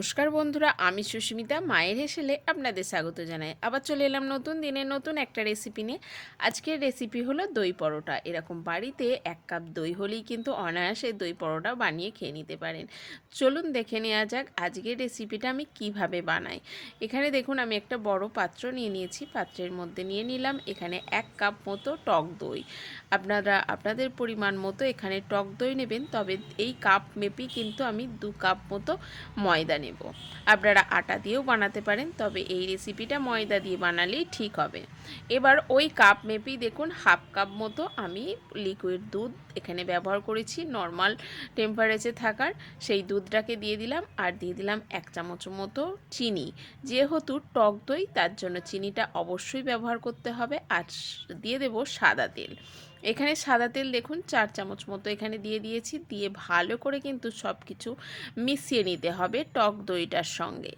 নমস্কার বন্ধুরা, আমি সুস্মিতা, মায়ের হেসেলে আপনাদের স্বাগত জানাই। আবার চলে এলাম নতুন দিনে নতুন একটা রেসিপি নিয়ে। আজকের রেসিপি হলো দই পরোটা। এরকম বাড়িতে এক কাপ দই হলেই কিন্তু অনায়াসে দই পরোটা বানিয়ে খেয়ে নিতে পারেন। চলুন দেখে নেওয়া যাক আজকের রেসিপিটা আমি কীভাবে বানাই। এখানে দেখুন, আমি একটা বড় পাত্র নিয়ে নিয়েছি। পাত্রের মধ্যে নিয়ে নিলাম এখানে এক কাপ মতো টক দই। আপনারা, আপনাদের পরিমাণ মতো এখানে টক দই নেবেন, তবে এই কাপ মেপি কিন্তু আমি দু কাপ মতো ময়দা আপনারা আটা দিয়েও বানাতে পারেন, তবে এই রেসিপিটা ময়দা দিয়ে বানালেই ঠিক হবে। এবার ওই কাপ মেপেই দেখুন হাফ কাপ মতো আমি লিকুইড দুধ এখানে ব্যবহার করেছি নর্মাল টেম্পারেচার থাকার। সেই দুধটাকে দিয়ে দিলাম আর দিয়ে দিলাম এক চামচ মতো চিনি। যেহেতু টক দই, তার জন্য চিনিটা অবশ্যই ব্যবহার করতে হবে আর দিয়ে দেব সাদা তেল। এখানে সাদা তেল দেখুন, চার চামচ মতো এখানে দিয়ে দিয়েছি। দিয়ে ভালো করে কিন্তু সব কিছু মিশিয়ে নিতে হবে টক দইটার সঙ্গে।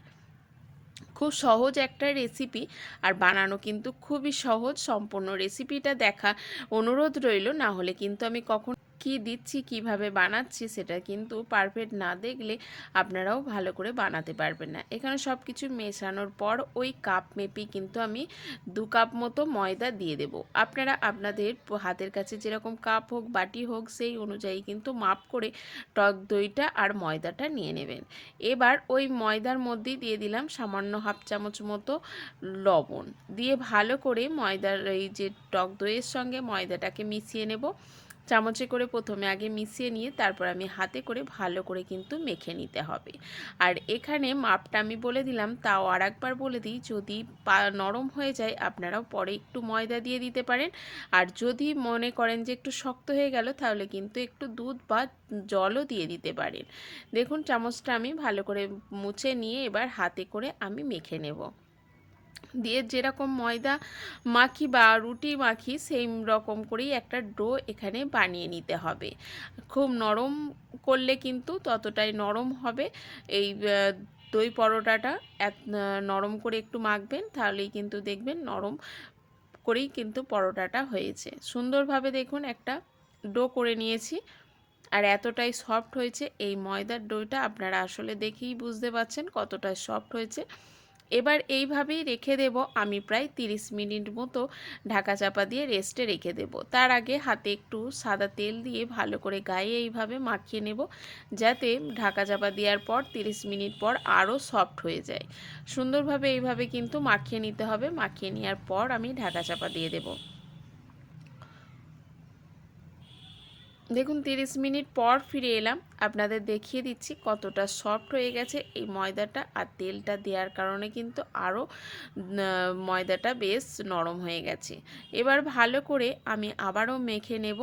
খুব সহজ একটা রেসিপি আর বানানো কিন্তু খুবই সহজ, সম্পূর্ণ রেসিপিটা দেখা অনুরোধ রইল, না হলে কিন্তু আমি কখন কি দিচ্ছি, কীভাবে বানাচ্ছি সেটা কিন্তু পারফেক্ট না দেখলে আপনারাও ভালো করে বানাতে পারবেন না। এখানে সব কিছু মেশানোর পর ওই কাপ মেপি কিন্তু আমি দু কাপ মতো ময়দা দিয়ে দেব। আপনারা আপনাদের হাতের কাছে যেরকম কাপ হোক, বাটি হোক, সেই অনুযায়ী কিন্তু মাপ করে টক দইটা আর ময়দাটা নিয়ে নেবেন। এবার ওই ময়দার মধ্যেই দিয়ে দিলাম সামান্য হাফ চামচ মতো লবণ। দিয়ে ভালো করে ময়দার এই যে টক দইয়ের সঙ্গে ময়দাটাকে মিশিয়ে নেব। চামচে করে প্রথমে আগে মিশিয়ে নিয়ে তারপর আমি হাতে করে ভালো করে কিন্তু মেখে নিতে হবে। আর এখানে মাপটা আমি বলে দিলাম, তাও আর একবার বলে দিই, যদি নরম হয়ে যায় আপনারাও পরে একটু ময়দা দিয়ে দিতে পারেন। আর যদি মনে করেন যে একটু শক্ত হয়ে গেল, তাহলে কিন্তু একটু দুধ বা জলও দিয়ে দিতে পারেন। দেখুন, চামচটা আমি ভালো করে মুছে নিয়ে এবার হাতে করে আমি মেখে নেব। দিয়ে যেরকম ময়দা মাখি বা রুটি মাখি সেই রকম করেই একটা ডো এখানে বানিয়ে নিতে হবে। খুব নরম করলে কিন্তু ততটাই নরম হবে। এই দই পরোটাটা এক নরম করে একটু মাখবেন, তাহলেই কিন্তু দেখবেন নরম করেই কিন্তু পরোটাটা হয়েছে। সুন্দরভাবে দেখুন একটা ডো করে নিয়েছি। আর এতটাই সফট হয়েছে, এই ময়দার ডোটা আপনারা আসলে দেখেই বুঝতে পারছেন কতটা সফট হয়েছে। এবার এইভাবেই রেখে দেব আমি প্রায় 30 মিনিট মতো ঢাকা চাপা দিয়ে রেস্টে রেখে দেব। তার আগে হাতে একটু সাদা তেল দিয়ে ভালো করে গায়ে এইভাবে মাখিয়ে নেব যাতে ঢাকা চাপা দেওয়ার পর 30 মিনিট পর আরও সফট হয়ে যায়। সুন্দরভাবে এইভাবে কিন্তু মাখিয়ে নিতে হবে। মাখিয়ে নেওয়ার পর আমি ঢাকা চাপা দিয়ে দেবো। দেখুন, তিরিশ মিনিট পর ফিরে এলাম। আপনাদের দেখিয়ে দিচ্ছি কতটা সফট হয়ে গেছে এই ময়দাটা আর তেলটা দেওয়ার কারণে কিন্তু আরও ময়দাটা বেশ নরম হয়ে গেছে। এবার ভালো করে আমি আবারও মেখে নেব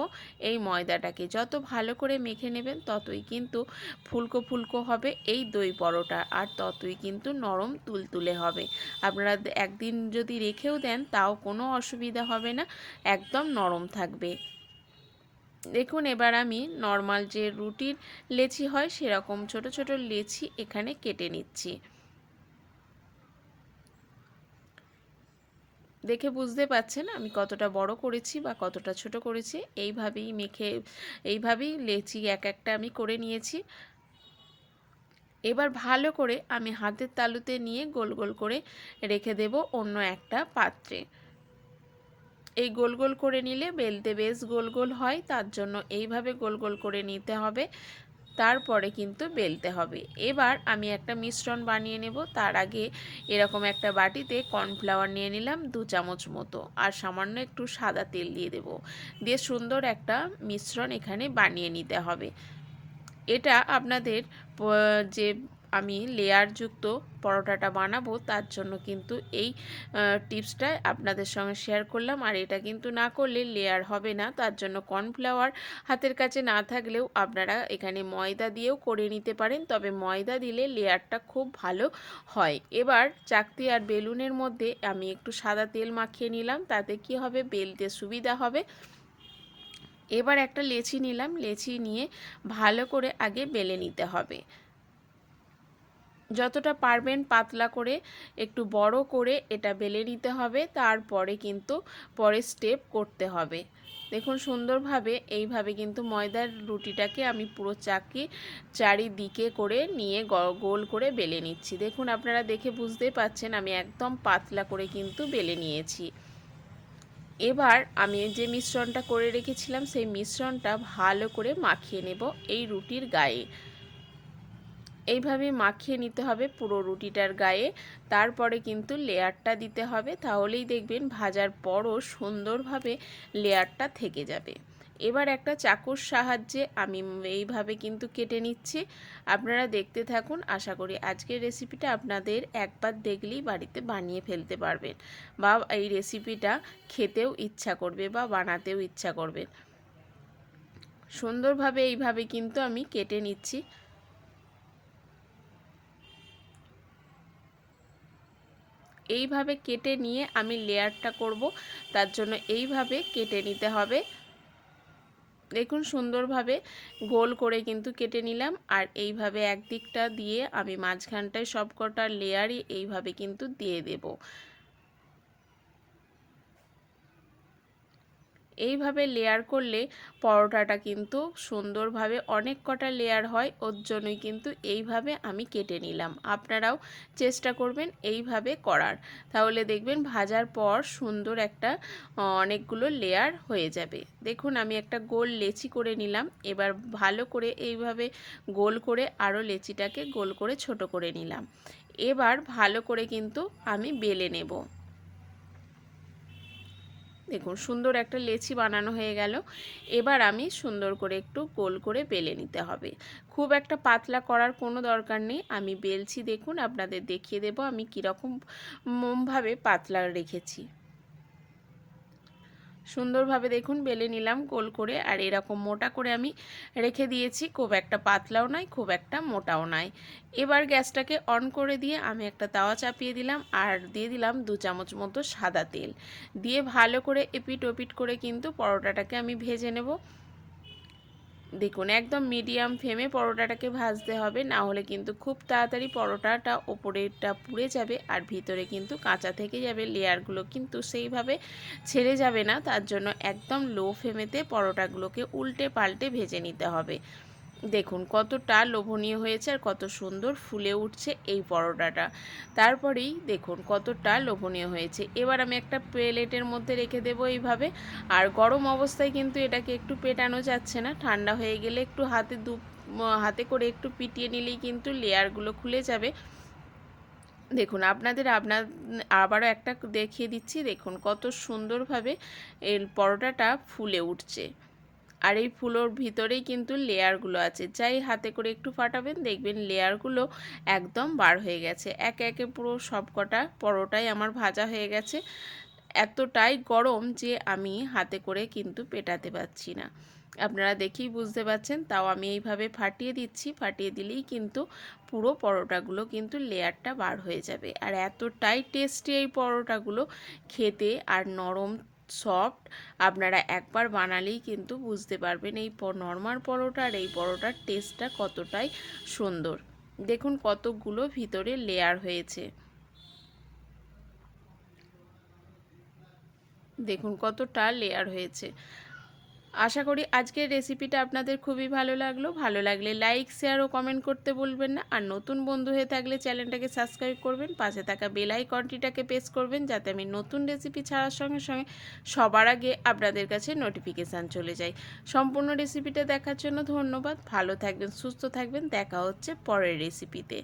এই ময়দাটাকে। যত ভালো করে মেখে নেবেন ততই কিন্তু ফুলকো ফুলকো হবে এই দই পরোটা আর ততই কিন্তু নরম তুলতুলে হবে। আপনারা একদিন যদি রেখেও দেন তাও কোনো অসুবিধা হবে না, একদম নরম থাকবে। দেখুন, এবার আমি নর্মাল যে রুটির লেচি হয়, সেরকম ছোট ছোট লেচি এখানে কেটে নিচ্ছি। দেখে বুঝতে পাচ্ছেন আমি কতটা বড় করেছি বা কতটা ছোট করেছি? এইভাবেই মেখে, এইভাবেই লেচি এক একটা আমি করে নিয়েছি। এবার ভালো করে আমি হাতের তালুতে নিয়ে গোল গোল করে রেখে দেব অন্য একটা পাত্রে। এই গোল গোল করে নিলে বেলতে বেশ গোল গোল হয়, তার জন্য এইভাবে গোল গোল করে নিতে হবে, তারপরে কিন্তু বেলতে হবে। এবার আমি একটা মিশ্রণ বানিয়ে নেব, তার আগে এরকম একটা বাটিতে কর্নফ্লাওয়ার নিয়ে নিলাম দু চামচ মতো, আর সামান্য একটু সাদা তেল দিয়ে দেব, দিয়ে সুন্দর একটা মিশ্রণ এখানে বানিয়ে নিতে হবে। এটা আপনাদের যে আমি লেয়ারযুক্ত পরোটাটা বানাবো, তার জন্য কিন্তু এই টিপসটা আপনাদের সঙ্গে শেয়ার করলাম। আর এটা কিন্তু না করলে লেয়ার হবে না, তার জন্য কর্নফ্লাওয়ার হাতের কাছে না থাকলেও আপনারা এখানে ময়দা দিয়েও করে নিতে পারেন, তবে ময়দা দিলে লেয়ারটা খুব ভালো হয়। এবার চাকতি আর বেলুনের মধ্যে আমি একটু সাদা তেল মাখিয়ে নিলাম, তাতে কি হবে? বেলতে সুবিধা হবে। এবার একটা লেচি নিলাম, লেচি নিয়ে ভালো করে আগে বেলে নিতে হবে। যতটা পারবেন পাতলা করে, একটু বড় করে এটা বেলে নিতে হবে, তারপরে কিন্তু পরে স্টেপ করতে হবে। দেখুন সুন্দরভাবে এইভাবে কিন্তু ময়দার রুটিটাকে আমি পুরো চাকি, চারিদিকে করে নিয়ে গোল করে বেলে নিচ্ছি। দেখুন আপনারা দেখে বুঝতেই পাচ্ছেন আমি একদম পাতলা করে কিন্তু বেলে নিয়েছি। এবার আমি যে মিশ্রণটা করে রেখেছিলাম, সেই মিশ্রণটা ভালো করে মাখিয়ে নেব এই রুটির গায়ে। এইভাবে মাখিয়ে নিতে হবে পুরো রুটিটার গায়ে। তারপরে কিন্তু লেয়ারটা দিতে হবে। তাহলেই দেখবেন ভাজার পরও সুন্দরভাবে লেয়ারটা থেকে যাবে। এবার একটা চাকুর সাহায্যে আমি এইভাবে কিন্তু কেটে নিচ্ছি। আপনারা দেখতে থাকুন। আশা করি আজকের রেসিপিটা আপনাদের একবার দেখলেই বাড়িতে বানিয়ে ফেলতে পারবেন বা এই রেসিপিটা খেতেও ইচ্ছা করবে বা বানাতেও ইচ্ছা করবে। সুন্দরভাবে এইভাবে কিন্তু আমি কেটে নিচ্ছি। এইভাবে কেটে নিয়ে আমি লেয়ারটা করব। তার জন্য এইভাবে কেটে নিতে হবে। দেখুন সুন্দরভাবে গোল করে কিন্তু কেটে নিলাম। আর এইভাবে একদিকটা দিয়ে আমি মাঝখানটায় সব কটা লেয়ারই এইভাবে কিন্তু দিয়ে দেব। এইভাবে লেয়ার করলে পরোটাটা কিন্তু সুন্দরভাবে অনেক কটা লেয়ার হয়, ওর জন্যই কিন্তু এইভাবে আমি কেটে নিলাম। আপনারাও চেষ্টা করবেন এইভাবে করার। তাহলে দেখবেন ভাজার পর সুন্দর একটা অনেকগুলো লেয়ার হয়ে যাবে। দেখুন আমি একটা গোল লেচি করে নিলাম। এবার ভালো করে এইভাবে গোল করে আরও লেচিটাকে গোল করে ছোট করে নিলাম। এবার ভালো করে কিন্তু আমি বেলে নেব। দেখুন, সুন্দর একটা লেচি বানানো হয়ে গেল। এবার আমি সুন্দর করে একটু গোল করে বেলে নিতে হবে। খুব একটা পাতলা করার কোনো দরকার নেই। আমি বেলছি, দেখুন, আপনাদের দেখিয়ে দেব আমি কীরকম মোমভাবে পাতলা রেখেছি। সুন্দরভাবে দেখুন বেলে নিলাম গোল করে, আর এরকম মোটা করে আমি রেখে দিয়েছি। খুব একটা পাতলাও নয়, খুব একটা মোটাও নয়। এবার গ্যাসটাকে অন করে দিয়ে আমি একটা তাওয়া চাপিয়ে দিলাম, আর দিয়ে দিলাম দু চামচ মতো সাদা তেল। দিয়ে ভালো করে এপিট ওপিট করে কিন্তু পরোটাটাকে আমি ভেজে নেব। দেখুন, একদম মিডিয়াম ফ্লেমে পরোটাটাকে ভাজতে হবে, না হলে কিন্তু খুব তাড়াতাড়ি পরোটাটা ওপরেরটা পুড়ে যাবে আর ভিতরে কিন্তু কাঁচা থেকে যাবে লেয়ারগুলো কিন্তু সেইভাবে ছেড়ে যাবে না। তার জন্য একদম লো ফ্লেমেতে পরোটাগুলোকে উল্টে পাল্টে ভেজে নিতে হবে। দেখুন, কতটা লোভনীয় হয়েছে আর কত সুন্দর ফুলে উঠছে এই পরোটাটা। তারপরেই দেখুন, কতটা লোভনীয় হয়েছে। এবার আমি একটা প্লেটের মধ্যে রেখে দেবো এইভাবে। আর গরম অবস্থায় কিন্তু এটাকে একটু পেটানো যাচ্ছে না। ঠান্ডা হয়ে গেলে একটু হাতে দু হাতে করে একটু পিটিয়ে নিলেই কিন্তু লেয়ারগুলো খুলে যাবে। দেখুন, আপনাদের আপনার আবারও একটা দেখিয়ে দিচ্ছি। দেখুন, কত সুন্দরভাবে এই পরোটাটা ফুলে উঠছে। আর এই ফুলোর ভিতরেই কিন্তু লেয়ারগুলো আছে। যাই হাতে করে একটু ফাটাবেন, দেখবেন লেয়ারগুলো একদম বার হয়ে গেছে। একে একে পুরো সবকটা পরোটাই আমার ভাজা হয়ে গেছে। এতটাই গরম যে আমি হাতে করে কিন্তু পেটাতে পারছি না। আপনারা দেখেই বুঝতে পারছেন, তাও আমি এইভাবে ফাটিয়ে দিচ্ছি। ফাটিয়ে দিলেই কিন্তু পুরো পরোটাগুলো কিন্তু লেয়ারটা বার হয়ে যাবে। আর এতটাই টেস্টি এই পরোটাগুলো খেতে আর নরম সফট, আপনারা একবার বানালেই কিন্তু বুঝতে পারবেন এই নর্মাল পরোটা আর এই পরোটার টেস্টটা কতটাই সুন্দর। দেখুন কতগুলো ভিতরে লেয়ার হয়েছে। দেখুন কতটা লেয়ার হয়েছে। আশা করি আজকের রেসিপিটা আপনাদের খুবই ভালো লাগল। ভালো লাগলে লাইক শেয়ার ও কমেন্ট করতে বলবেন না। আর নতুন বন্ধু হয়ে থাকলে চ্যানেলটাকে সাবস্ক্রাইব করবেন। পাশে থাকা বেল আইকনটিটাকে প্রেস করবেন যাতে আমি নতুন রেসিপি ছাড়ার সঙ্গে সঙ্গে সবার আগে আপনাদের কাছে নোটিফিকেশান চলে যায়। সম্পূর্ণ রেসিপিটা দেখার জন্য ধন্যবাদ। ভালো থাকবেন, সুস্থ থাকবেন। দেখা হচ্ছে পরের রেসিপিতে